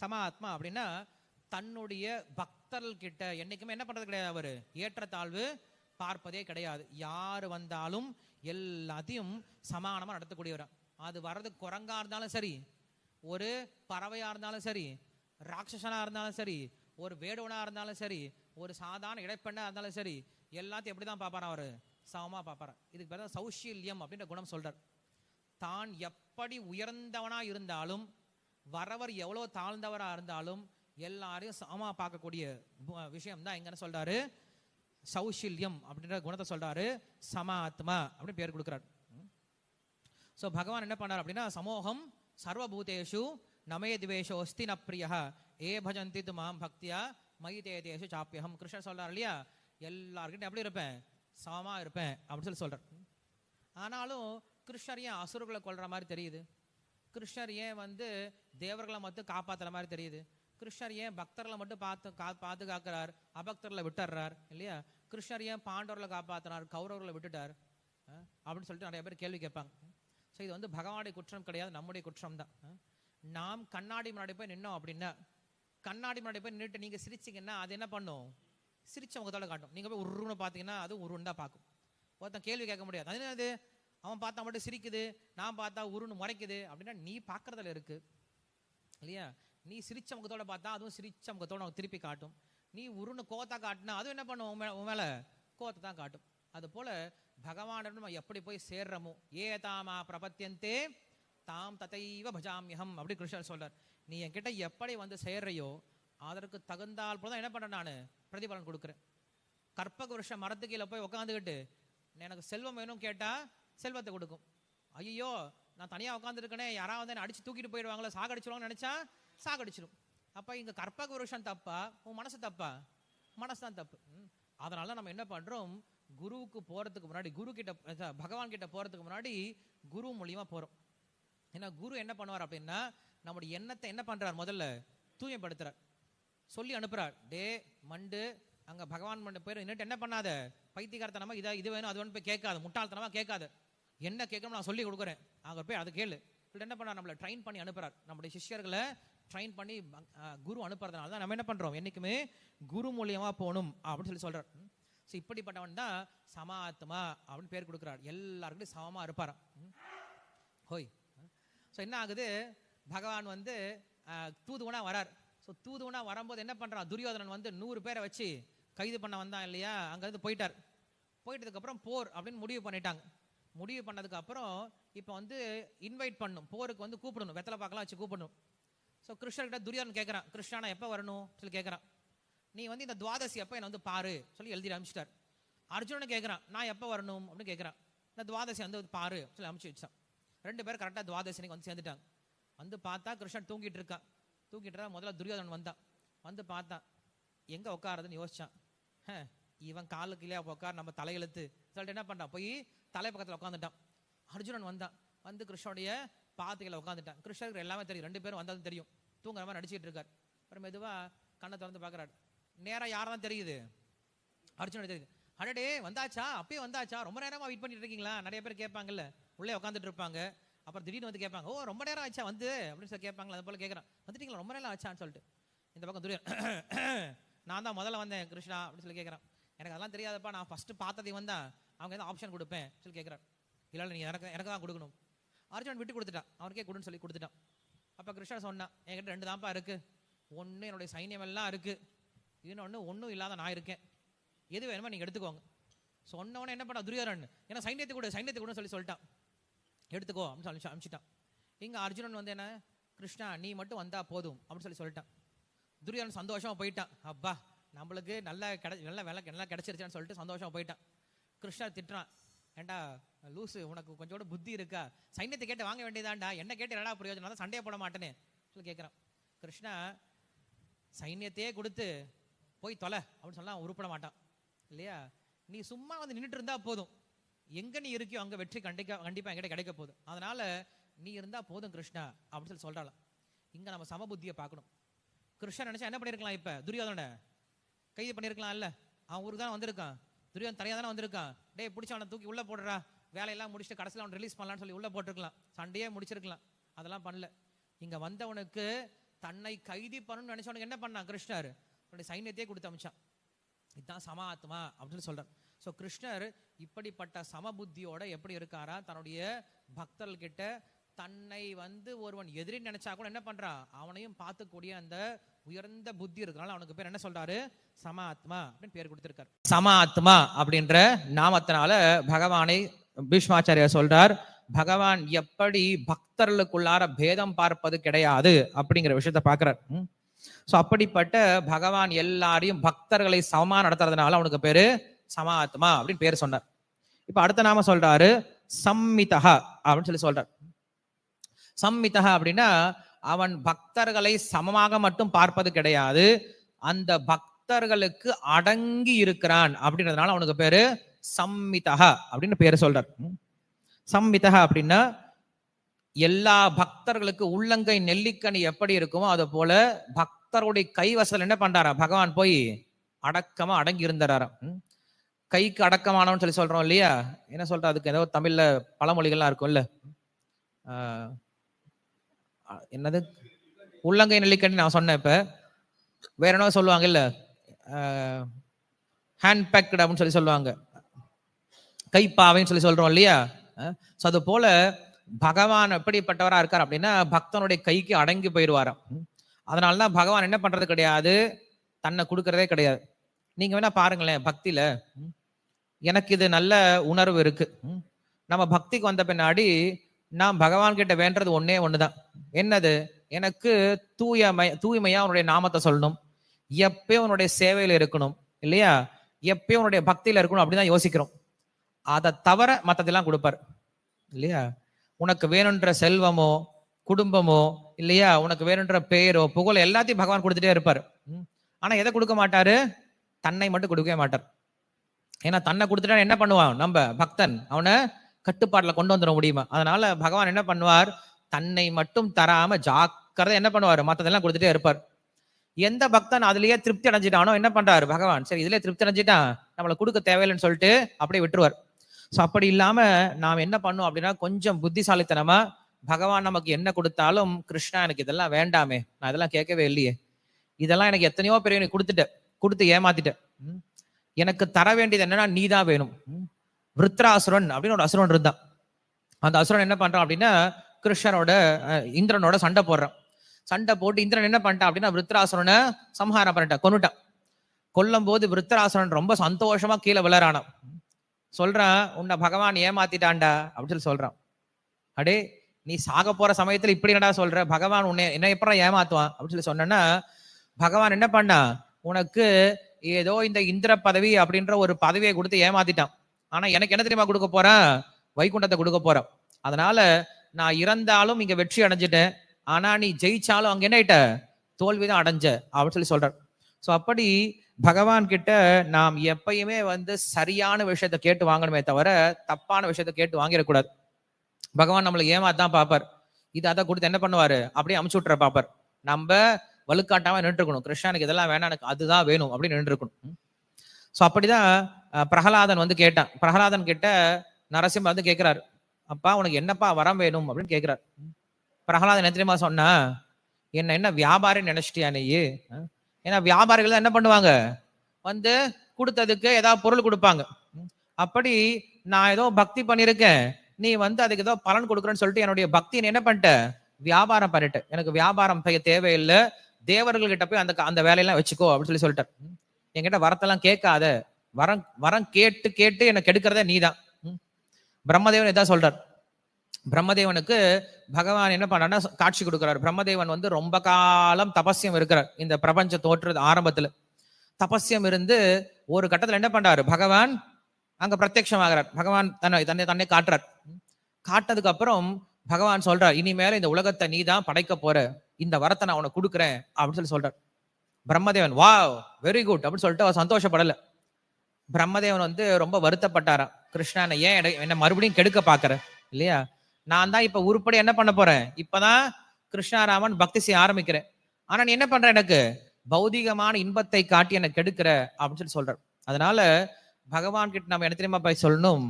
சமாத்மா அப்படின்னா தன்னுடைய பக்தர்கள் கிட்ட என்னைக்குமே என்ன பண்றது கிடையாது அவரு. ஏற்றத்தாழ்வு பார்ப்பதே கிடையாது. யார் வந்தாலும் எல்லாத்தையும் சமானமா நடத்தக்கூடியவர். அது வர்றது குரங்கா இருந்தாலும் சரி ஒரு பறவையா இருந்தாலும் சரி ராட்சசனா இருந்தாலும் சரி ஒரு வேடுவனா இருந்தாலும் சரி ஒரு சாதாரண இடைப்பெண்ணா இருந்தாலும் சரி எல்லாத்தையும் எப்படி தான் பார்ப்பாரா அவரு? சமமா பார்ப்பாரா. இதுக்கு பேர் தான் சௌஷீல்யம் அப்படின்ற குணம் சொல்றார். தான் எப்படி உயர்ந்தவனா இருந்தாலும் வரவர் எவ்வளோ தாழ்ந்தவரா இருந்தாலும் எல்லாரையும் சமமா பார்க்கக்கூடிய விஷயம் தான் எங்கன்னு சொல்றாரு. சௌஷில்யம் அப்படின்ற குணத்தை சொல்றாரு. சமாத்மா அப்படின்னு பேர் கொடுக்குறாரு. ஸோ பகவான் என்ன பண்ணார் அப்படின்னா சமூகம் சர்வபூதேஷு நமே திவேஷோ அஸ்தி நப்ரியா ஏ பஜந்தி து மாம் பக்தியா மயி தேதேஷு சாப்பியகம் கிருஷ்ணர் சொல்றார் இல்லையா? எல்லாருக்கிட்டையும் எப்படி இருப்பேன். சமமா இருப்பேன் அப்படின்னு சொல்லி சொல்கிறார் ஆனாலும் கிருஷ்ணர் ஏன் அசுரர்களை கொல்ற மாதிரி தெரியுது? கிருஷ்ணர் ஏன் வந்து தேவர்களை மட்டும் காப்பாற்றுற மாதிரி தெரியுது? கிருஷ்ணர் ஏன் பக்தர்களை மட்டும் பார்த்து கா பாதுகாக்கிறார்? அபக்தர்களை விட்டுறார் இல்லையா? கிருஷ்ணர் ஏன் பாண்டவர்களை காப்பாத்துறார் கௌரவர்களை விட்டுட்டார்? அப்படின்னு சொல்லிட்டு நிறைய பேர் கேள்வி கேட்பாங்க. ஸோ இது வந்து பகவானுடைய குற்றம் கிடையாது நம்முடைய குற்றம் தான். நாம் கண்ணாடி முன்னாடி போய் நின்னோம் அப்படின்னா கண்ணாடி முன்னாடி போய் நின்றுட்டு நீங்கள் சிரிச்சீங்கன்னா அது என்ன பண்ணும்? சிரிச்ச முகத்தோட காட்டும். நீங்கள் போய் உருன்னு பார்த்தீங்கன்னா அது உருன்னு தான் பார்க்கும். ஒருத்தன் கேள்வி கேட்க முடியாது. அது என்னது? அவன் பார்த்தா மட்டும் சிரிக்குது நான் பார்த்தா உருன்னு முறைக்குது அப்படின்னா நீ பார்க்குறதுல இருக்கு. இல்லையா? நீ சிரிச்ச முகத்தோட பார்த்தா அதுவும் சிரிச்ச முகத்தோட அவன் திருப்பி காட்டும். நீ உருன்னு கோத்தா காட்டினா அதுவும் என்ன பண்ணும்? உன் மேலே உன் கோத்தை தான் காட்டும். அது போல் பகவானிடம் நம்ம எப்படி போய் சேர்றமோ? ஏ தாமா பிரபத்தியந்தே தாம் ததைவ பஜாமியகம் அப்படி கிருஷ்ணர் சொல்றார். நீ என்கிட்ட எப்படி வந்து சேர்றையோ அதற்கு தகுந்தால் போல தான் என்ன பண்ணுறேன் நான்? பிரதிபலன் கொடுக்குறேன். கற்பக வருஷம் மரத்து கீழே போய் உட்காந்துக்கிட்டு எனக்கு செல்வம் வேணும் கேட்டால் செல்வத்தை கொடுக்கும். ஐயோ நான் தனியா உட்காந்துருக்கேனே யாராவது என்னை அடிச்சு தூக்கிட்டு போயிடுவாங்களோ சாகடிச்சிருவாங்கன்னு நினைச்சா சாகடிச்சிடும் அப்ப இங்க கற்பக வருஷம் தப்பா? உன் மனசு தப்பா? மனசு தான் தப்பு அதனால நம்ம என்ன பண்றோம்? குருவுக்கு போறதுக்கு முன்னாடி குரு கிட்ட பகவான் கிட்ட போறதுக்கு முன்னாடி குரு மூலியமா போறோம். ஏன்னா குரு என்ன பண்ணுவார் அப்படின்னா நம்முடைய எண்ணத்தை என்ன பண்ணுறார் முதல்ல? தூய்மைப்படுத்துறார். சொல்லி அனுப்புகிறார் டே மண்டு அங்க பகவான் மண்டு போய் நின்னுட்டு என்ன பண்ணாத? பைத்தியகாரத்தனமாக இதை இது வேணும் அது வேணும் போய் கேட்காது. முட்டாள்தனமா கேட்காது. என்ன கேட்கணும் நான் சொல்லி கொடுக்குறேன். அங்கே போய் அதை கேளு. என்ன பண்ணார்? நம்மளை ட்ரைன் பண்ணி அனுப்புறார். நம்முடைய சிஷ்யர்களை ட்ரைன் பண்ணி குரு அனுப்புறதுனால தான் நம்ம என்ன பண்றோம்? என்னைக்குமே குரு மூலியமா போகணும் அப்படின்னு சொல்லி சொல்றார். ஸோ இப்படிப்பட்டவன் தான் சமாத்மா அப்படின்னு பேர் கொடுக்குறார். எல்லாருக்கிட்டையும் சமமா இருப்பார் ஹோய். ஸோ என்ன ஆகுது? பகவான் வந்து அஹ், தூதுவனா வரார். ஸோ தூதுவனா வரும்போது என்ன பண்றான்? துரியோதனன் வந்து நூறு பேரை வச்சு கைது பண்ண வந்தான் இல்லையா? அங்கேருந்து போயிட்டார். போயிட்டதுக்கு அப்புறம் போர் அப்படின்னு முடிவு பண்ணிட்டாங்க. முடிவு பண்ணதுக்கு அப்புறம் இப்போ வந்து இன்வைட் பண்ணும். போருக்கு வந்து கூப்பிடணும். வெத்தலை பார்க்கலாம் வச்சு கூப்பிடணும். ஸோ கிருஷ்ணர்கிட்ட துரியோதனன் கேட்குறான் கிருஷ்ணனா எப்போ வரணும்? சொல்லி கேட்குறான் நீ வந்து இந்த துவாதசி எப்போ என்னை வந்து பாரு. சொல்லி எழுதி அனுப்பிச்சிட்டார். அர்ஜுனன் கேட்குறான் நான் எப்போ வரணும்? அப்படின்னு கேட்குறான் இந்த துவாதசி வந்து பாரு. சொல்லி அனுப்பிச்சு வச்சான். ரெண்டு பேரும் கரெக்டாக துவாதசினிக்கு வந்து சேர்ந்துட்டாங்க. வந்து பார்த்தா கிருஷ்ணன் தூங்கிட்டு இருக்கான். தூங்கிட்டு இருந்தா முதல்ல துரியோதனன் வந்தான். வந்து பார்த்தான். எங்கே உட்காருதுன்னு யோசிச்சான். இவன் காலுக்கு இல்லையா உட்கார் நம்ம தலையெழுத்து. சொல்லிட்டு என்ன பண்ணான் போய் தலை பக்கத்துல உட்காந்துட்டான் அர்ஜுனன் வந்தான். வந்து கிருஷ்ணனுடைய பாத்துகளை உட்காந்துட்டான் கிருஷ்ணருக்கு எல்லாமே தெரியும். ரெண்டு பேரும் வந்ததும் தெரியும். தூங்குற மாதிரி நடிச்சிட்டு இருக்கார். அப்புறம் மெதுவா கண்ணை திறந்து பார்க்குறாரு. நேரா யாரெல்லாம் தெரியுது? அர்ஜுனன் தெரியுது. அடடே வந்தாச்சா? அப்பயே வந்தாச்சா? ரொம்ப நேரமா வெயிட் பண்ணிட்டு இருக்கீங்களா? நிறைய பேர் கேட்பாங்கல்ல. உள்ளே உட்காந்துட்டு இருப்பாங்க. அப்புறம் திடீர்னு வந்து கேட்பாங்க. ஓ ரொம்ப நேரம் ஆச்சா? வந்து. அப்படின்னு சொல்லி கேட்பாங்களா அது போல கேட்குறான். வந்துட்டீங்களா? ரொம்ப நேரம் ஆச்சான்னு சொல்லிட்டு. இந்த பக்கம் துரியன் நான் தான் முதல்ல வந்தேன் கிருஷ்ணா. அப்படின்னு சொல்லி கேட்குறான். எனக்கு அதெல்லாம் தெரியாதப்பா. நான் ஃபர்ஸ்ட் பார்த்ததை வந்தா அவங்க எதாவது ஆப்ஷன் கொடுப்பேன். சொல்லி கேட்குறான் இல்லை நீங்கள் நீ எனக்கு எனக்கு தான் கொடுக்கணும். அர்ஜுனன் விட்டு கொடுத்துட்டான். அவனுக்கே கொடுன்னு சொல்லி கொடுத்துட்டான். அப்போ கிருஷ்ணன் சொன்னான் என்கிட்ட ரெண்டு தான்ப்பா இருக்குது ஒன்று என்னுடைய சைன்யம் எல்லாம் இருக்குது இன்னொன்று ஒன்றும் இல்லாத நான் இருக்கேன். எது வேணுமோ நீங்கள் எடுத்துக்கோங்க. சொன்னவனே என்ன பண்ணா துரியோதனன். ஏன்னா சைன்யத்தை கூட சைன்யத்தை கூட சொல்லி சொல்லிட்டான். எடுத்துக்கோ அப்படின்னு சொல்லி அனுப்பிச்சிட்டான் இங்கே அர்ஜுனன் வந்து என்ன? கிருஷ்ணா நீ மட்டும் வந்தால் போதும் அப்படின்னு சொல்லி சொல்லிட்டான். துரியோதனன் சந்தோஷமாக போயிட்டான். அப்பா நம்மளுக்கு நல்ல கிடை நல்ல வேலை நல்லா கிடச்சிருச்சான்னு சொல்லிட்டு சந்தோஷமாக போயிட்டான். கிருஷ்ணா திட்டுறான். ஏண்டா லூசு உனக்கு கொஞ்சம் கூட புத்தி இருக்கா? சைன்யத்தை கேட்டு வாங்க வேண்டியதாண்டா என்ன கேட்டு என்னடா பிரயோஜனம்? தான் சண்டையை போட மாட்டேனே சொல்லி கேட்குறான் கிருஷ்ணா சைன்யத்தையே கொடுத்து போய் தொலை அப்படின்னு சொன்னா அவன் உருப்பட மாட்டான். இல்லையா? நீ சும்மா வந்து நின்னுட்டு இருந்தா போதும். எங்க நீ இருக்கியோ அங்க வெற்றி கண்டிப்பா கண்டிப்பா என்கிட்ட கிடைக்க போதும் அதனால நீ இருந்தா போதும் கிருஷ்ணா அப்படின்னு சொல்லி சொல்றாளாம். இங்க நம்ம சமபுத்தியை பார்க்கணும். கிருஷ்ணன் நினைச்சா என்ன பண்ணிருக்கலாம் இப்ப? துரியோதன கைது பண்ணியிருக்கலாம் இல்ல அவன் ஊருக்கு தான் வந்திருக்கான். துரியன் தனியாக தானே வந்திருக்கான் டே பிடிச்ச அவனை தூக்கி உள்ள போடுறா. வேலையெல்லாம் முடிச்சுட்டு கடைசியில் அவன் ரிலீஸ் பண்ணலான்னு சொல்லி உள்ளே போட்டிருக்கலாம். சண்டையே முடிச்சிருக்கலாம். அதெல்லாம் பண்ணல. இங்கே வந்தவனுக்கு தன்னை கைதி பண்ணணும்னு நினைச்சவனுக்கு என்ன பண்ணான்? கிருஷ்ணர். அவனுடைய சைன்யத்தையே கொடுத்து அமைச்சான். இதுதான் சம ஆத்மா அப்படின்னு சொல்றார் ஸோ கிருஷ்ணர் இப்படிப்பட்ட சமபுத்தியோட எப்படி இருக்காரா? தன்னுடைய பக்தர்கிட்ட தன்னை வந்து ஒருவன் எதிரி நினைச்சா கூட என்ன பண்றான் அவனையும் பார்த்துக்கூடிய அந்த உயர்ந்த புத்தி இருக்கனால அவனுக்கு பேர் என்ன சொல்றாரு? சமாத்மா அப்படின்னு பேர் கொடுத்திருக்காரு. சமாத்மா அப்படின்ற நாமத்தினால பகவானை பீஷ்மாச்சாரியா சொல்றார் பகவான் எப்படி பக்தர்களுக்குள்ளார பேதம் பார்ப்பது கிடையாது? அப்படிங்கிற விஷயத்த பாக்குறார் ஸோ அப்படிப்பட்ட பகவான் எல்லாரையும் பக்தர்களை சமமா நடத்துறதுனால அவனுக்கு பேரு சமாத்மா அப்படின்னு பேர் சொன்னார். இப்ப அடுத்த நாம சொல்றாரு சம்மிதா அப்படின்னு சொல்லி சொல்றார். சம்மிதா அப்படின்னா அவன் பக்தர்களை சமமாக மட்டும் பார்ப்பது கிடையாது. அந்த பக்தர்களுக்கு அடங்கி இருக்கிறான் அப்படின்றதுனால அவனுக்கு பேரு சம்மிதா அப்படின்னு பேரு சொல்றார். சம்மிதா அப்படின்னா எல்லா பக்தர்களுக்கு உள்ளங்கை நெல்லிக்கனி எப்படி இருக்குமோ அது போல பக்தருடைய கைவசல் என்ன பண்றாரா? பகவான் போய் அடக்கமா அடங்கி இருந்தாராம் ம். கைக்கு அடக்கமானவன்னு சொல்லி சொல்றோம் இல்லையா? என்ன சொல்ற? அதுக்கு ஏதோ தமிழ்ல பழமொழிகள்லாம் இருக்கும்ல. ஆஹ், என்னது? உள்ளங்கை நெல்லிக்கண்ணி நான் சொன்னேன் இப்போ. வேற என்ன சொல்லுவாங்க இல்லை ஹேண்ட் பேக்டு அப்படின்னு சொல்லி சொல்லுவாங்க. கைப்பாவைன்னு சொல்லி சொல்கிறோம் இல்லையா? ஸோ அது போல பகவான் எப்படிப்பட்டவராக இருக்கார் அப்படின்னா பக்தனுடைய கைக்கு அடங்கி போயிடுவாராம். அதனால தான் பகவான் என்ன பண்ணுறது கிடையாது? தன்னை கொடுக்கறதே கிடையாது. நீங்கள் வேணால் பாருங்களேன் பக்தியில். எனக்கு இது நல்ல உணர்வு இருக்குது நம்ம பக்திக்கு வந்த பின்னாடி நான் பகவான் கிட்ட வேண்டது ஒன்னே ஒண்ணுதான். என்னது? எனக்கு தூயமை தூய்மையா உன்னுடைய நாமத்தை சொல்லணும். எப்பயும் உன்னுடைய சேவையில இருக்கணும். இல்லையா? எப்பயும் உன்னுடைய பக்தியில இருக்கணும் அப்படிதான் யோசிக்கிறோம். அதை தவிர மத்ததெல்லாம் கொடுப்பார். இல்லையா? உனக்கு வேணுன்ற செல்வமோ குடும்பமோ இல்லையா? உனக்கு வேணுன்ற பெயரோ புகழ் எல்லாத்தையும் பகவான் கொடுத்துட்டே இருப்பார். ம். ஆனா எதை கொடுக்க மாட்டாரு? தன்னை மட்டும் கொடுக்கவே மாட்டார். ஏன்னா தன்னை கொடுத்துட்டா என்ன பண்ணுவான்? நம்ம பக்தன். அவனை கட்டுப்பாட்டில் கொண்டு வந்துட முடியுமா? அதனால பகவான் என்ன பண்ணுவார்? தன்னை மட்டும் தராம ஜாக்கிரதை என்ன பண்ணுவார்? மற்றதெல்லாம் கொடுத்துட்டே இருப்பார். எந்த பக்தன் அதுலயே திருப்தி அடைஞ்சிட்டானோ என்ன பண்றாரு பகவான்? சரி இதுலயே திருப்தி அடைஞ்சிட்டான் நம்மளை கொடுக்க தேவையில்லைன்னு சொல்லிட்டு அப்படியே விட்டுருவார். ஸோ அப்படி இல்லாம நாம் என்ன பண்ணோம் அப்படின்னா கொஞ்சம் புத்திசாலித்தனமா பகவான் நமக்கு என்ன கொடுத்தாலும் கிருஷ்ணா எனக்கு இதெல்லாம் வேண்டாமே நான் இதெல்லாம் கேட்கவே இல்லையே. இதெல்லாம் எனக்கு எத்தனையோ பேர் எனக்கு கொடுத்துட்டேன். கொடுத்து ஏமாத்திட்டேன். ம். எனக்கு தர வேண்டியது என்னன்னா நீ தான் வேணும். ம். விருத்ராசுரன் அப்படின்னு ஒரு அசுரன் இருந்தான். அந்த அசுரன் என்ன பண்றான் அப்படின்னா கிருஷ்ணனோட இந்திரனோட சண்டை போடுறான். சண்டை போட்டு இந்திரன் என்ன பண்ணிட்டான் அப்படின்னா விருத்ராசுரனை சம்ஹாரம் பண்ணிட்டான் கொன்னுட்டான். கொல்லும் போது விருத்ராசுரன் ரொம்ப சந்தோஷமா கீழே விழறானான் சொல்றான் உன்னை பகவான் ஏமாத்திட்டான்டா அப்படின்னு சொல்லி சொல்றான். அடே நீ சாக போற சமயத்துல இப்படி என்னடா சொல்ற? பகவான் உன்னை என்ன எப்பறம் ஏமாத்துவான்? அப்படின்னு சொல்லி சொன்னேன்னா பகவான் என்ன பண்ணா உனக்கு ஏதோ இந்த இந்திர பதவி அப்படின்ற ஒரு பதவியை கொடுத்து ஏமாத்திட்டான். ஆனா எனக்கு என்ன தெரியுமா கொடுக்க போறேன் வைகுண்டத்தை கொடுக்க போறேன் அதனால நான் இறந்தாலும் இங்க வெற்றி அடைஞ்சிட்டேன். ஆனா நீ ஜெயிச்சாலும் அங்க என்ன ஆயிட்ட? தோல்விதான் அடைஞ்ச அப்படின்னு சொல்லி சொல்றார். சோ அப்படி பகவான் கிட்ட நாம் எப்பயுமே வந்து சரியான விஷயத்த கேட்டு வாங்கணுமே தவிர தப்பான விஷயத்த கேட்டு வாங்கிடக்கூடாது. பகவான் நம்மளை ஏமாத்தான் பார்ப்பார். இது அதை கொடுத்து என்ன பண்ணுவாரு? அப்படியே அமுச்சு விட்டுற பார்ப்பார். நம்ம வலுக்காட்டாம நின்றுக்கணும் கிருஷ்ணனுக்கு இதெல்லாம் வேணாம் எனக்கு அதுதான் வேணும் அப்படின்னு நின்றுக்கணும் ஸோ அப்படிதான் பிரகலாதன் வந்து கேட்டான். பிரகலாதன் கிட்ட நரசிம்ம வந்து கேட்கிறாரு அப்பா உனக்கு என்னப்பா வரம் வேணும்? அப்படின்னு கேட்கிறார் பிரகலாதன் என்ன தெரியுமா சொன்னா என்ன என்ன வியாபாரி நினைச்சிட்டியா நீ? ஏன்னா வியாபாரிகள் தான் என்ன பண்ணுவாங்க? வந்து கொடுத்ததுக்கு ஏதாவது பொருள் கொடுப்பாங்க. அப்படி நான் ஏதோ பக்தி பண்ணியிருக்கேன் நீ வந்து அதுக்கு ஏதோ பலன் கொடுக்குறேன்னு சொல்லிட்டு என்னுடைய பக்தியை என்ன பண்ணிட்ட? வியாபாரம் பண்ணிட்ட. எனக்கு வியாபாரம் செய்ய தேவையில்லை. தேவர்கள் கிட்ட போய் அந்த அந்த வேலையெல்லாம் வச்சுக்கோ அப்படின்னு சொல்லி சொல்லிட்டார். என்கிட்ட வரத்தெல்லாம் கேட்காத. வரம் வரம் கேட்டு கேட்டு எனக்கு எடுக்கிறதே நீதான். தான் பிரம்மதேவன் இதான் சொல்றார். பிரம்மதேவனுக்கு பகவான் என்ன பண்ணான்னா காட்சி கொடுக்கிறார். பிரம்மதேவன் வந்து ரொம்ப காலம் தபஸ்யம் இருக்கிறார். இந்த பிரபஞ்ச தோற்றது ஆரம்பத்துல. தபஸ்யம் இருந்து ஒரு கட்டத்துல என்ன பண்றாரு? பகவான் அங்க பிரத்யட்சமாகிறார் பகவான் தன்னை தன்னை தன்னை காட்டுறார். காட்டதுக்கு அப்புறம் பகவான் சொல்றார் இனிமேல இந்த உலகத்தை நீ தான் படைக்க போற. இந்த வரத்தை நான் உனக்கு கொடுக்குறேன். அப்படின்னு சொல்லி சொல்றார். பிரம்மதேவன் வா வெரி குட் அப்படின்னு சொல்லிட்டு அவர் சந்தோஷப்படலை. பிரம்மதேவன் வந்து ரொம்ப வருத்தப்பட்டாராம். கிருஷ்ணனை ஏன் என்ன என்னை மறுபடியும் கெடுக்க பாக்குற? இல்லையா? நான் தான் இப்ப உருப்படி என்ன பண்ண போறேன்? இப்பதான் கிருஷ்ணாராமன் பக்தி செய்ய ஆரம்பிக்கிறேன். ஆனா நீ என்ன பண்ற எனக்கு? பௌதிகமான இன்பத்தை காட்டி எனக்கு கெடுக்கிற அப்படின்னு சொல்லி சொல்ற அதனால பகவான் கிட்ட நம்ம என்ன தெரியுமா போய் சொல்லணும்?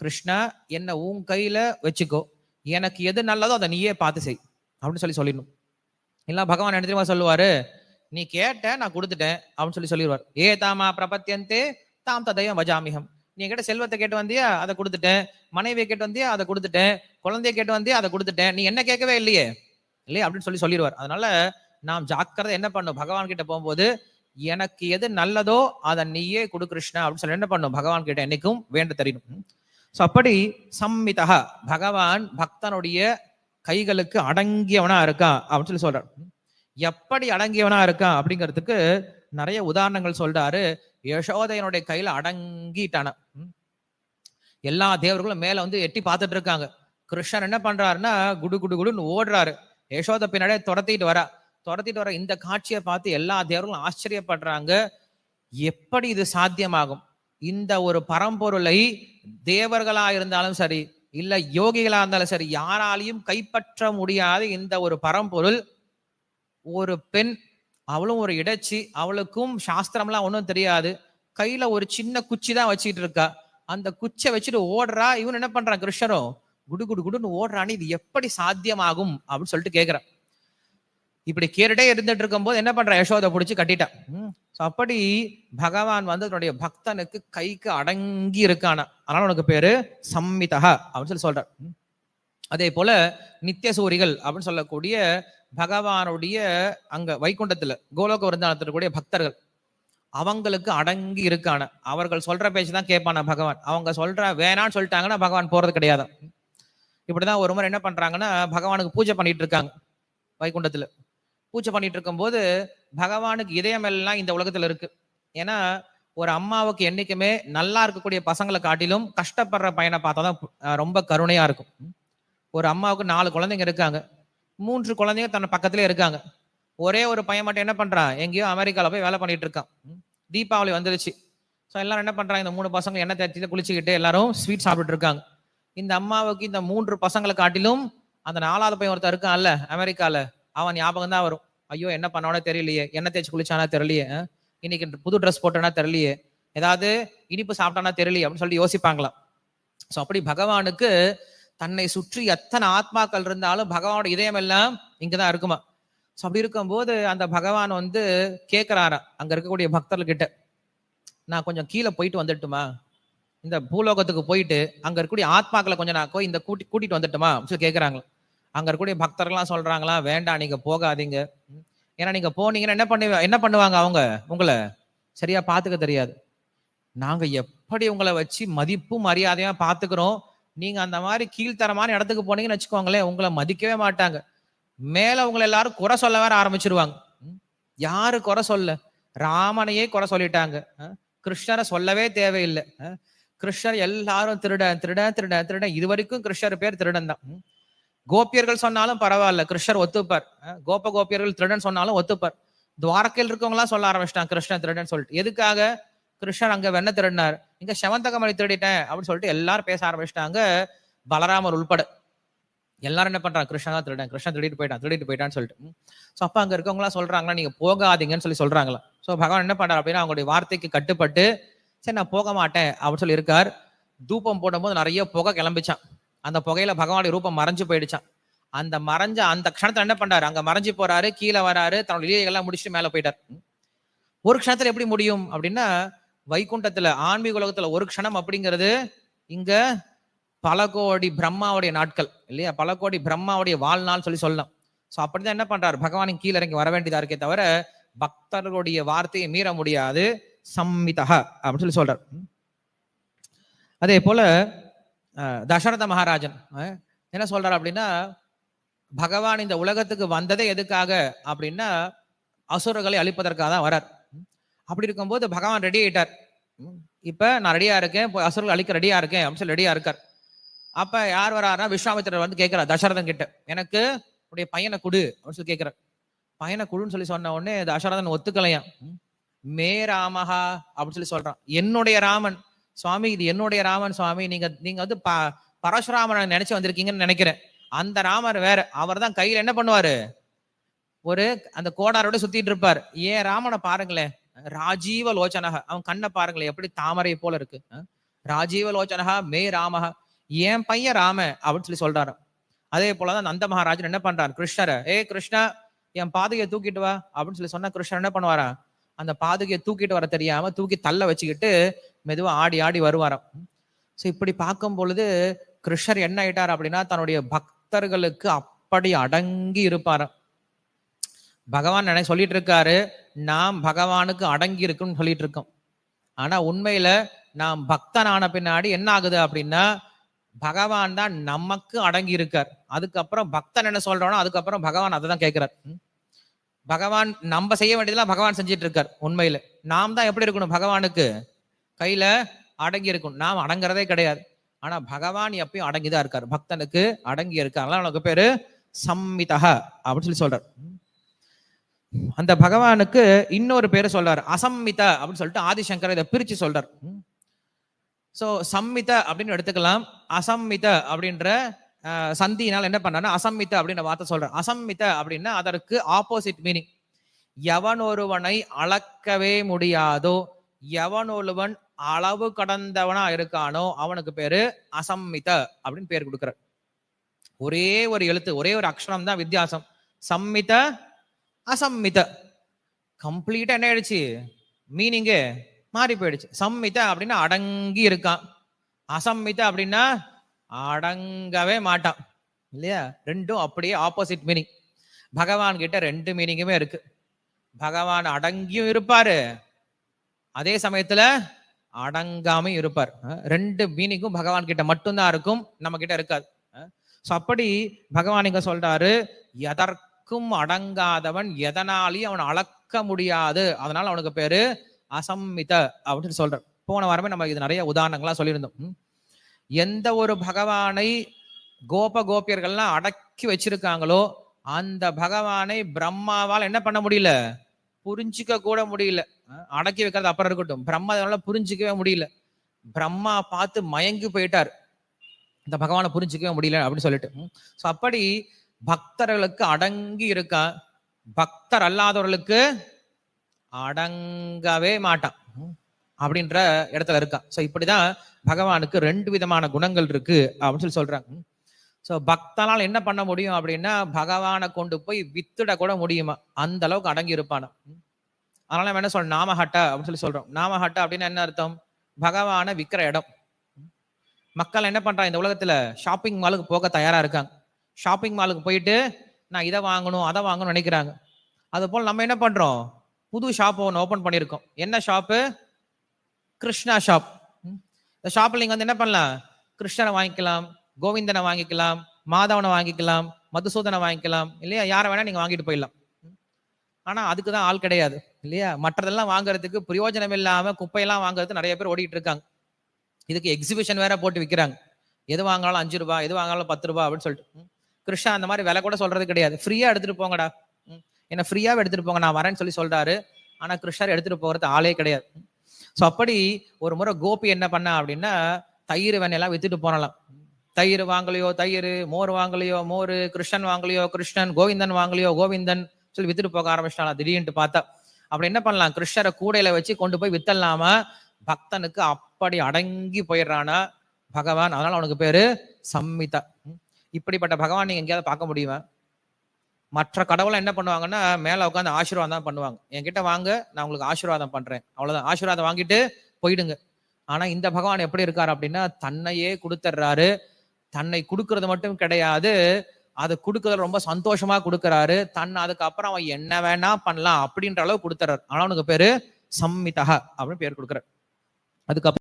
கிருஷ்ணா என்ன உன் கையில வச்சுக்கோ. எனக்கு எது நல்லதோ அதை நீயே பார்த்து செய் அப்படின்னு சொல்லி சொல்லிடணும். இல்ல பகவான் என்ன தெரியுமா சொல்லுவாரு? நீ கேட்ட நான் கொடுத்துட்டேன் அப்படின்னு சொல்லி சொல்லிடுவார். ஏ தாமா பிரபத்தியந்தே தாம் ததையம் வஜாமிகம் நீ என்கிட்ட செல்வத்தை கேட்டு வந்தியா? அதை கொடுத்துட்டேன். மனைவியை கேட்டு வந்தியா? அதை கொடுத்துட்டேன். குழந்தைய கேட்டு வந்தியா? அதை கொடுத்துட்டேன். நீ என்ன கேட்கவே இல்லையே? இல்லையே? அப்படின்னு சொல்லி சொல்லிடுவார். அதனால நாம் ஜாக்கிரதை என்ன பண்ணும்? பகவான் கிட்ட போகும்போது எனக்கு எது நல்லதோ அதை நீயே கொடு கிருஷ்ணா அப்படின்னு சொல்லி என்ன பண்ணும்? பகவான் கிட்ட என்னைக்கும் வேண்ட தெரியணும் ஸோ அப்படி சம்மிதா பகவான் பக்தனுடைய கைகளுக்கு அடங்கியவனா இருக்கான் அப்படின்னு சொல்லி சொல்றார். எப்படி அடங்கியவனா இருக்கான் அப்படிங்கிறதுக்கு நிறைய உதாரணங்கள் சொல்றாரு. யசோதையனுடைய கையில அடங்கிட்டான. எல்லா தேவர்களும் மேல வந்து எட்டி பார்த்துட்டு இருக்காங்க. கிருஷ்ணன் என்ன பண்றாருன்னா குடு குடு குடுன்னு ஓடுறாரு. யசோதை பின்னாடியே துரத்திட்டு வரா. துரத்திட்டு வர இந்த காட்சியை பார்த்து எல்லா தேவர்களும் ஆச்சரியப்படுறாங்க. எப்படி இது சாத்தியமாகும்? இந்த ஒரு பரம்பொருளை தேவர்களா இருந்தாலும் சரி இல்ல யோகிகளா இருந்தாலும் சரி யாராலையும் கைப்பற்ற முடியாத இந்த ஒரு பரம்பொருள் ஒரு பெண் அவளும் ஒரு இடைச்சி அவளுக்கும் சாஸ்திரம்லாம் ஒன்றும் தெரியாது. கையில ஒரு சின்ன குச்சி தான் வச்சுட்டு இருக்கா. அந்த குச்சை வச்சுட்டு ஓடுறா. இவன் என்ன பண்றான் கிருஷ்ணரும் குடு குடு குடுன்னு ஓடுறான்னு இது எப்படி சாத்தியமாகும் அப்படின்னு சொல்லிட்டு கேட்கிறான் இப்படி கேட்டுட்டே இருந்துட்டு இருக்கும்போது என்ன பண்ற? யசோதை பிடிச்சி கட்டிட்டான் ம். அப்படி பகவான் வந்து தன்னுடைய பக்தனுக்கு கைக்கு அடங்கி இருக்கானா. அதனால உனக்கு பேரு சம்மிதா அப்படின்னு சொல்லி சொல்றார். அதே போல நித்திய சூரிகள் அப்படின்னு சொல்லக்கூடிய பகவானுடைய அங்க வைகுண்டத்துல கோலோக விருந்தானத்தில் கூடிய பக்தர்கள் அவங்களுக்கு அடங்கி இருக்கான அவர்கள் சொல்ற பேச்சு தான் கேட்பான பகவான். அவங்க சொல்ற வேணான்னு சொல்லிட்டாங்கன்னா பகவான் போறது கிடையாது. இப்படிதான் ஒரு முறை என்ன பண்றாங்கன்னா பகவானுக்கு பூஜை பண்ணிட்டு இருக்காங்க வைகுண்டத்துல. பூஜை பண்ணிட்டு இருக்கும்போது பகவானுக்கு இதயம் எல்லாம் இந்த உலகத்துல இருக்கு. ஏன்னா ஒரு அம்மாவுக்கு என்னைக்குமே நல்லா இருக்கக்கூடிய பசங்களை காட்டிலும் கஷ்டப்படுற பையனை பார்த்தா தான் ரொம்ப கருணையா இருக்கும். ஒரு அம்மாவுக்கு நாலு குழந்தைங்க இருக்காங்க. மூன்று குழந்தைங்க தன் பக்கத்துல இருக்காங்க. ஒரே ஒரு பையன் மட்டும் என்ன பண்றான் எங்கேயோ அமெரிக்காவில் போய் வேலை பண்ணிட்டு இருக்கான். தீபாவளி வந்துருச்சு. ஸோ எல்லாரும் என்ன பண்றாங்க? இந்த மூணு பசங்க எண்ணெய் தேய்ச்சி குளிச்சுக்கிட்டு எல்லாரும் ஸ்வீட் சாப்பிட்டு இருக்காங்க. இந்த அம்மாவுக்கு இந்த மூன்று பசங்களை காட்டிலும் அந்த நாலாவது பையன் ஒருத்தன் இருக்கான்ல அமெரிக்கால. அவன் ஞாபகம் தான் வரும். ஐயோ என்ன பண்ணானோ தெரியலையே. எண்ணெய் தேய்ச்சி குளிச்சானா தெரியலையே. இன்னைக்கு புது ட்ரெஸ் போட்டானா தெரியலையே. ஏதாவது இனிப்பு சாப்பிட்டானா தெரியலையே அப்படின்னு சொல்லி யோசிப்பாங்களாம். ஸோ அப்படி பகவானுக்கு தன்னை சுற்றி எத்தனை ஆத்மாக்கள் இருந்தாலும் பகவானோட இதயம் எல்லாம் இங்கதான் இருக்குமா? ஸோ அப்படி இருக்கும்போது அந்த பகவான் வந்து கேட்குறாரா அங்க இருக்கக்கூடிய பக்தர்கிட்ட நான் கொஞ்சம் கீழே போயிட்டு வந்துட்டுமா? இந்த பூலோகத்துக்கு போயிட்டு அங்க இருக்கக்கூடிய ஆத்மாக்களை கொஞ்சம் நான் போய் இந்த கூட்டி கூட்டிட்டு வந்துட்டுமா? சொல்லி கேட்கறாங்க அங்க இருக்கக்கூடிய பக்தர்கள்லாம் சொல்றாங்களா வேண்டாம் நீங்க போகாதீங்க. ஏன்னா நீங்க போனீங்கன்னா என்ன பண்ணி என்ன பண்ணுவாங்க அவங்க? உங்களை சரியா பாத்துக்க தெரியாது. நாங்க எப்படி உங்களை வச்சு மதிப்பும் மரியாதையா பாத்துக்கிறோம் நீங்க அந்த மாதிரி கீழ்த்தரமான இடத்துக்கு போனீங்கன்னு வச்சுக்கோங்களேன் உங்களை மதிக்கவே மாட்டாங்க. மேல உங்களை எல்லாரும் குறை சொல்ல வேற ஆரம்பிச்சிருவாங்க. ம். யாரு குறை சொல்ல? ராமனையே குறை சொல்லிட்டாங்க. கிருஷ்ணரை சொல்லவே தேவையில்லை. கிருஷ்ணர் எல்லாரும் திருடன் திருடன் திருடன் திருடன். இது வரைக்கும் கிருஷ்ணர் பேர் திருடன் தான். கோபியர்கள் சொன்னாலும் பரவாயில்ல கிருஷ்ணர் ஒத்துப்பார். கோப கோபியர்கள் திருடன் சொன்னாலும் ஒத்துப்பார். துவாரக்கையில் இருக்கவங்களாம் சொல்ல ஆரம்பிச்சிட்டாங்க கிருஷ்ணன் திருடன் சொல்லிட்டு. எதுக்காக? கிருஷ்ணர் அங்க வெண்ண திருடினார். இங்க செவந்தகமலை திருடிட்டேன் அப்படின்னு சொல்லிட்டு எல்லாரும் பேச ஆரம்பிச்சிட்டாங்க. பலராமர் உள்பட. எல்லாரும் என்ன பண்றாங்க? கிருஷ்ணா தான் திருடன் கிருஷ்ணன் திருடிட்டு போயிட்டான். திருடிட்டு போயிட்டான்னு சொல்லிட்டு. ஸோ அப்ப அங்க இருக்கவங்க எல்லாம் சொல்றாங்களா? நீங்க போகாதீங்கன்னு சொல்லி சொல்றாங்களா? ஸோ பகவான் என்ன பண்றாரு அப்படின்னா அவங்களுடைய வார்த்தைக்கு கட்டுப்பட்டு சரி நான் போக மாட்டேன் அப்படின்னு சொல்லி இருக்கார். தூபம் போடும்போது நிறைய புகை கிளம்பிச்சான். அந்த புகையில பகவானுடைய ரூபம் மறைஞ்சு போயிடுச்சான். அந்த மறைஞ்ச அந்த க்ஷணத்துல என்ன பண்றாரு? அங்க மறைஞ்சு போறாரு கீழே வராரு தன்னுடைய லீலைகள்லாம் முடிச்சுட்டு மேல போயிட்டார். ஒரு க்ஷணத்துல எப்படி முடியும் அப்படின்னா வைகுண்டத்துல ஆன்மீக உலகத்துல ஒரு க்ஷணம் அப்படிங்கிறது இங்க பல கோடி பிரம்மாவுடைய நாட்கள் இல்லையா? பல கோடி பிரம்மாவுடைய வாழ்நாள் சொல்லி சொல்லலாம். சோ அப்படிதான் என்ன பண்றாரு? பகவானின் கீழே இறங்கி வர வேண்டியதா இருக்கே தவிர பக்தர்களுடைய வார்த்தையை மீற முடியாது. சம்மிதா அப்படின்னு சொல்லி சொல்றார். அதே போல தசரத மகாராஜன் என்ன சொல்றார் அப்படின்னா பகவான் இந்த உலகத்துக்கு வந்ததே எதுக்காக அப்படின்னா அசுரர்களை அழிப்பதற்காக தான் வரார் அப்படி இருக்கும்போது பகவான் ரெடி ஆயிட்டார். இப்போ நான் ரெடியாக இருக்கேன் போய் அசுரர்கள் அழிக்க ரெடியாக இருக்கேன் அப்படின்னு சொல்லி ரெடியாக இருக்கார். அப்போ யார் வராருன்னா விஸ்வாமித்திரர் வந்து கேட்குறார் தசரதன் கிட்ட. எனக்கு உடைய பையனை கொடு அப்படின்னு சொல்லி கேட்குறார். பையனை கொடுன்னு சொல்லி சொன்ன உடனே தசரதன் ஒத்துக்கலையாம். மே ராமஹா அப்படின்னு சொல்லி சொல்றான். என்னுடைய ராமன் சுவாமி இது என்னுடைய ராமன் சுவாமி நீங்க நீங்க வந்து ப பரசுராமனை நினைச்சு வந்திருக்கீங்கன்னு நினைக்கிறேன். அந்த ராமர் வேற அவர் தான் கையில் என்ன பண்ணுவாரு? ஒரு அந்த கோடாரோட சுத்திட்டு இருப்பார். ஏன் ராமனை பாருங்களேன் ராஜீவ லோச்சனக அவன் கண்ணை பாருங்களேன் எப்படி தாமரை போல இருக்கு. ராஜீவ லோச்சனகா மே ராமஹா. என் பையன் ராம அப்படின்னு சொல்லி சொல்றாரு. அதே போலதான் நந்த மகாராஜன் என்ன பண்றாரு? கிருஷ்ணரை ஏ கிருஷ்ணா என் பாதுகையை தூக்கிட்டு வா அப்படின்னு சொல்லி சொன்னா கிருஷ்ணன் என்ன பண்ணுவாரா? அந்த பாதுகையை தூக்கிட்டு வர தெரியாம தூக்கி தள்ள வச்சுக்கிட்டு மெதுவா ஆடி ஆடி வருவாராம். ஸோ இப்படி பார்க்கும் பொழுது கிருஷ்ணர் என்ன ஆயிட்டார் அப்படின்னா தன்னுடைய பக்தர்களுக்கு அப்படி அடங்கி இருப்பாராம். பகவான் நினை சொல்லிட்டு இருக்காரு நாம் பகவானுக்கு அடங்கி இருக்குன்னு சொல்லிட்டு இருக்கோம் ஆனா உண்மையில நாம் பக்தன் ஆன பின்னாடி என்ன ஆகுது அப்படின்னா பகவான் தான் நமக்கு அடங்கி இருக்கார் அதுக்கப்புறம் பக்தன் என்ன சொல்றானோ அதுக்கப்புறம் பகவான் அதை தான் கேட்கிறார் பகவான் நம்ம செய்ய வேண்டியதெல்லாம் பகவான் செஞ்சிட்டு இருக்கார் உண்மையில. நாம் தான் எப்படி இருக்கணும் பகவானுக்கு? கையில அடங்கி இருக்கும் நாம் அடங்குறதே கிடையாது. ஆனா பகவான் எப்பயும் அடங்கிதான் இருக்கார். பக்தனுக்கு அடங்கி இருக்கார் அதனால உனக்கு பேரு சம்மிதக அப்படின்னு சொல்லி சொல்றார். அந்த பகவானுக்கு இன்னொரு பேரை சொல்றாரு அசம்மித அப்படின்னு சொல்லிட்டு ஆதிசங்கர் இதை பிரிச்சு சொல்றார். சோ சம்மித அப்படின்னு எடுத்துக்கலாம். அசம்மித அப்படின்ற சந்தினால் சந்தியினால் என்ன பண்ணா அசம்மித அப்படின்ற வார்த்தை சொல்ற அசம்மித அப்படின்னா அதற்கு ஆப்போசிட் மீனிங் எவனொருவனை அளக்கவே முடியாதோ எவனொருவன் அளவு கடந்தவனா இருக்கானோ அவனுக்கு பேரு அசம்மித அப்படின்னு பேர் கொடுக்கிறார். ஒரே ஒரு எழுத்து ஒரே ஒரு அக்ஷரம் தான் வித்தியாசம். சம்மித அசம்மித கம்ப்ளீட்டா என்ன ஆயிடுச்சு? மீனிங்கு மாறி போயிடுச்சு. சம்மித அப்படின்னா அடங்கி இருக்கான். அசம்மித அப்படின்னா அடங்கவே மாட்டான். இல்லையா? ரெண்டும் அப்படியே ஆப்போசிட் மீனிங் பகவான் கிட்ட ரெண்டு மீனிங்குமே இருக்கு. பகவான் அடங்கியும் இருப்பாரு. அதே சமயத்துல அடங்காம இருப்பார். ரெண்டு மீனிங்கும் பகவான் கிட்ட மட்டும்தான் இருக்கும். நம்ம கிட்ட இருக்காது ஸோ அப்படி பகவான் இங்க சொல்றாரு எதற்கும் அடங்காதவன் எதனாலையும் அவன் அளக்க முடியாது? அதனால அவனுக்கு பேரு அசம்மித அப்படின்னு சொல்ற போன வாரமே நம்ம இது நிறைய உதாரணங்களா சொல்லியிருந்தோம். ம். எந்த ஒரு பகவானை கோப கோபியர்கள்லாம் அடக்கி வச்சிருக்காங்களோ அந்த பகவானை பிரம்மாவால் என்ன பண்ண முடியல? புரிஞ்சிக்க கூட முடியல. அடக்கி வைக்கிறது அப்புறம் இருக்கட்டும். பிரம்மா அதனால புரிஞ்சிக்கவே முடியல. பிரம்மா பார்த்து மயங்கி போயிட்டார். இந்த பகவானை புரிஞ்சிக்கவே முடியல அப்படின்னு சொல்லிட்டு. ஸோ அப்படி பக்தர்களுக்கு அடங்கி இருக்கா? பக்தர் அல்லாதவர்களுக்கு அடங்கவே மாட்டான். அப்படின்ற இடத்துல இருக்கான் ஸோ இப்படிதான் பகவானுக்கு ரெண்டு விதமான குணங்கள் இருக்கு அப்படின்னு சொல்லி சொல்றாங்க. ஸோ பக்தனால் என்ன பண்ண முடியும் அப்படின்னா பகவானை கொண்டு போய் வித்துட கூட முடியுமா? அந்த அளவுக்கு அடங்கி இருப்பானா? அதனால நம்ம என்ன சொல்றோம்? நாமஹட்ட அப்படின்னு சொல்லி சொல்றோம். நாமஹட்ட அப்படின்னு என்ன அர்த்தம்? பகவானை விற்கிற இடம். மக்கள் என்ன பண்றாங்க? இந்த உலகத்துல ஷாப்பிங் மாலுக்கு போக தயாரா இருக்காங்க. ஷாப்பிங் மாலுக்கு போயிட்டு நான் இதை வாங்கணும் அதை வாங்கணும்னு நினைக்கிறாங்க. அது போல் நம்ம என்ன பண்ணுறோம் புது ஷாப் ஒன்று ஓப்பன் பண்ணியிருக்கோம். என்ன ஷாப்பு கிருஷ்ணா ஷாப் இந்த ஷாப்பில் நீங்கள் வந்து என்ன பண்ணலாம்? கிருஷ்ணனை வாங்கிக்கலாம் கோவிந்தனை வாங்கிக்கலாம் மாதவனை வாங்கிக்கலாம் மதுசூதனை வாங்கிக்கலாம் இல்லையா? யாரை வேணால் நீங்கள் வாங்கிட்டு போயிடலாம். ம். அதுக்கு தான் ஆள் கிடையாது இல்லையா? மற்றதெல்லாம் வாங்குறதுக்கு பிரயோஜனம் இல்லாமல் குப்பையெல்லாம் வாங்குறதுக்கு நிறைய பேர் ஓடிட்டு இருக்காங்க. இதுக்கு எக்ஸிபிஷன் வேற போட்டு விற்கிறாங்க எது வாங்கினாலும் அஞ்சு ரூபாய் எது வாங்கினாலும் பத்து ரூபா அப்படின்னு சொல்லிட்டு. ம். கிருஷ்ணா அந்த மாதிரி விலை கூட சொல்றது கிடையாது. ஃப்ரீயா எடுத்துட்டு போங்கடா. என்ன ஃப்ரீயாவே எடுத்துட்டு போங்க நான் வரேன்னு சொல்லி சொல்றாரு. ஆனா கிருஷ்ணர் எடுத்துட்டு போகிறது ஆளே கிடையாது. ஸோ அப்படி ஒரு முறை கோபி என்ன பண்ணா அப்படின்னா தயிர் வெண்ணெல்லாம் வித்துட்டு போனலாம். தயிர் வாங்கலையோ தயிர் மோர் வாங்கலையோ மோர் கிருஷ்ணன் வாங்கலையோ கிருஷ்ணன் கோவிந்தன் வாங்கலையோ கோவிந்தன் சொல்லி வித்துட்டு போக ஆரம்பிச்சிட்டாலாம் திடீர்னு பார்த்தா. அப்படி என்ன பண்ணலாம் கிருஷ்ணரை கூடையில வச்சு கொண்டு போய் வித்தல்லாம பக்தனுக்கு அப்படி அடங்கி போயிடுறானா பகவான். அதனால அவனுக்கு பேரு சம்மிதா. இப்படிப்பட்ட பகவான் நீங்க எங்கேயாவது பார்க்க முடியுமா? மற்ற கடவுளை என்ன பண்ணுவாங்கன்னா மேல உட்காந்து ஆசீர்வாதம் தான் பண்ணுவாங்க. என்கிட்ட வாங்க நான் உங்களுக்கு ஆசீர்வாதம் பண்றேன். அவ்வளவுதான். ஆசீர்வாதம் வாங்கிட்டு போயிடுங்க. ஆனா இந்த பகவான் எப்படி இருக்காரு அப்படின்னா தன்னையே கொடுத்துட்றாரு தன்னை கொடுக்கறது மட்டும் கிடையாது. அதை கொடுக்கறது ரொம்ப சந்தோஷமா கொடுக்கறாரு. தன் அதுக்கப்புறம் அவன் என்ன வேணா பண்ணலாம் அப்படின்ற அளவு கொடுத்துறாரு ஆனா அவனுக்கு பேரு சம்மிதா அப்படின்னு பேர் கொடுக்குறாரு. அதுக்கப்புறம்